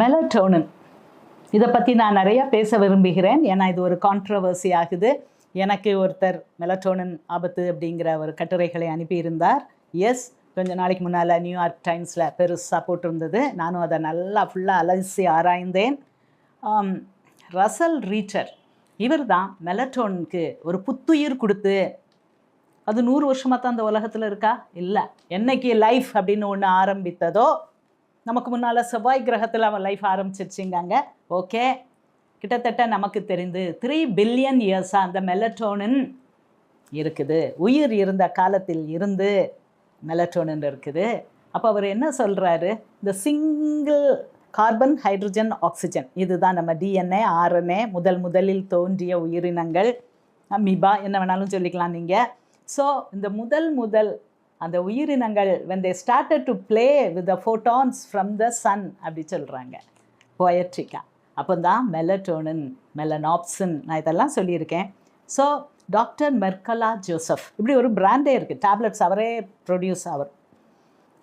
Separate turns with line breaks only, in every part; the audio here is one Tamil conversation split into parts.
மெலட்டோனின் இதை பற்றி நான் நிறையா பேச விரும்புகிறேன். ஏன்னா இது ஒரு கான்ட்ரவர்சி ஆகுது. எனக்கு ஒருத்தர் மெலட்டோனின் ஆபத்து அப்படிங்கிற ஒரு கட்டுரைகளை அனுப்பியிருந்தார். எஸ் கொஞ்சம் நாளைக்கு முன்னால் நியூயார்க் டைம்ஸில் பெருசாக போட்டிருந்தது. நானும் அதை நல்லா ஃபுல்லாக அலசி ஆராய்ந்தேன். ரசல் ரீச்சர் இவர் தான் மெலட்டோனுக்கு ஒரு புத்துயிர் கொடுத்து அது நூறு வருஷமாக தான் அந்த உலகத்தில் இருக்கா? இல்லை. என்னைக்கு லைஃப் அப்படின்னு ஒன்று ஆரம்பித்ததோ நமக்கு முன்னால் செவ்வாய் கிரகத்தில் அவன் லைஃப் ஆரம்பிச்சிருச்சுங்காங்க. ஓகே கிட்டத்தட்ட நமக்கு தெரிந்து த்ரீ பில்லியன் இயர்ஸாக அந்த மெலட்டோனின் இருக்குது. உயிர் இருந்த காலத்தில் இருந்து மெலட்டோனின் இருக்குது. அப்போ அவர் என்ன சொல்கிறாரு இந்த சிங்கிள் கார்பன் ஹைட்ரஜன் ஆக்சிஜன் இதுதான் நம்ம டிஎன்ஏ ஆர்என்ஏ முதல் முதலில் தோன்றிய உயிரினங்கள். அமீபா என்ன வேணாலும் சொல்லிக்கலாம் நீங்கள் ஸோ இந்த முதல் முதல் அந்த உயிரினங்கள் when they started to play with the photons from the sun அப்படி சொல்கிறாங்க பொயட்ரிக்கா அப்போ தான் மெலட்டோனின் மெலனாப்சின் நான் இதெல்லாம் சொல்லியிருக்கேன். ஸோ டாக்டர் மெர்கலா ஜோசப் இப்படி ஒரு பிராண்டே இருக்குது டேப்லெட்ஸ் அவரே ப்ரொடியூஸ் அவர்.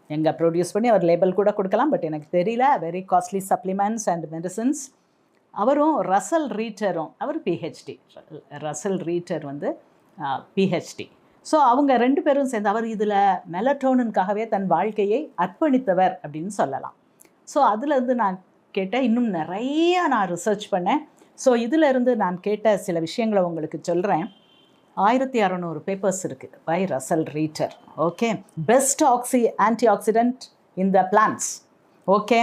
எங்கே ப்ரொடியூஸ் பண்ணி அவர் லேபிள் கூட கொடுக்கலாம் பட் எனக்கு தெரியல. Very costly supplements and medicines அவரும் ரசல் ரீட்டரும் அவர் P H D Russel Reiter வந்து பிஹெச்டி ஸோ அவங்க ரெண்டு பேரும் சேர்ந்து அவர் இதில் மெலட்டோனுக்காகவே தன் வாழ்க்கையை அர்ப்பணித்தவர் அப்படின்னு சொல்லலாம். ஸோ அதுலேருந்து நான் கேட்டேன் இன்னும் நிறைய நான் ரிசர்ச் பண்ணேன். ஸோ இதிலிருந்து நான் கேட்ட சில விஷயங்களை உங்களுக்கு சொல்கிறேன் ஆயிரத்தி அறநூறு பேப்பர்ஸ் இருக்குது by Russel Reiter okay best oxy antioxidant in the plants okay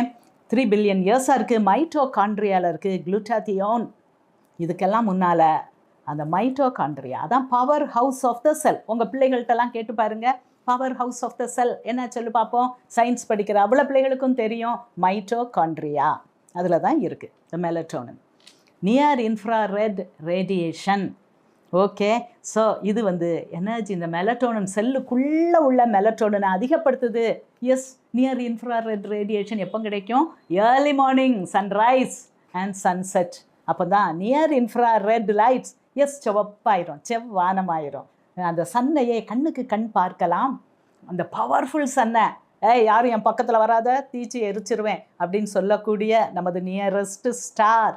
three billion இயர்ஸாக இருக்குது மைட்டோகாண்ட்ரியாவில் இருக்குது குளுட்டாத்தியோன் இதுக்கெல்லாம் முன்னால் அந்த மைட்டோகாண்ட்ரியா அதான் power house of the cell உங்கள் பிள்ளைகள்கிட்டலாம் கேட்டு பாருங்கள் power house of the cell என்ன சொல்லி பார்ப்போம்? சயின்ஸ் படிக்கிற அவ்வளோ பிள்ளைகளுக்கும் தெரியும். மைட்டோகாண்ட்ரியா அதில் தான் இருக்குது the melatonin near infrared radiation okay so இது வந்து எனர்ஜி இந்த மெலட்டோனன் செல்லுக்குள்ளே உள்ள மெலட்டோனனை அதிகப்படுத்துது. எஸ் நியர் இன்ஃப்ராரெட் ரேடியேஷன் எப்போ கிடைக்கும்? Early morning sunrise and sunset அப்போ தான் நியர் இன்ஃப்ராரெட் லைட்ஸ் எஸ் செவப்பாயிரும் செவ்வானமாயிரும். அந்த சன்னையே கண்ணுக்கு கண் பார்க்கலாம். அந்த பவர்ஃபுல் சன்னை. ஏ யாரும் என் பக்கத்தில் வராத தீச்சி எரிச்சிருவேன் அப்படின்னு சொல்லக்கூடிய நமது நியரஸ்ட் ஸ்டார்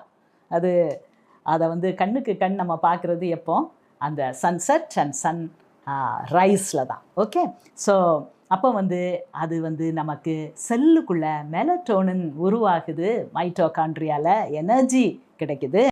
அது அதை வந்து கண்ணுக்கு கண் நம்ம பார்க்குறது எப்போ? அந்த சன்செட் அண்ட் சன் ரைஸில் தான். ஓகே ஸோ அப்போ வந்து அது வந்து நமக்கு செல்லுக்குள்ளே மெலட்டோனின் உருவாகுது. மைட்டோகாண்ட்ரியாவில் எனர்ஜி கிடைக்குது.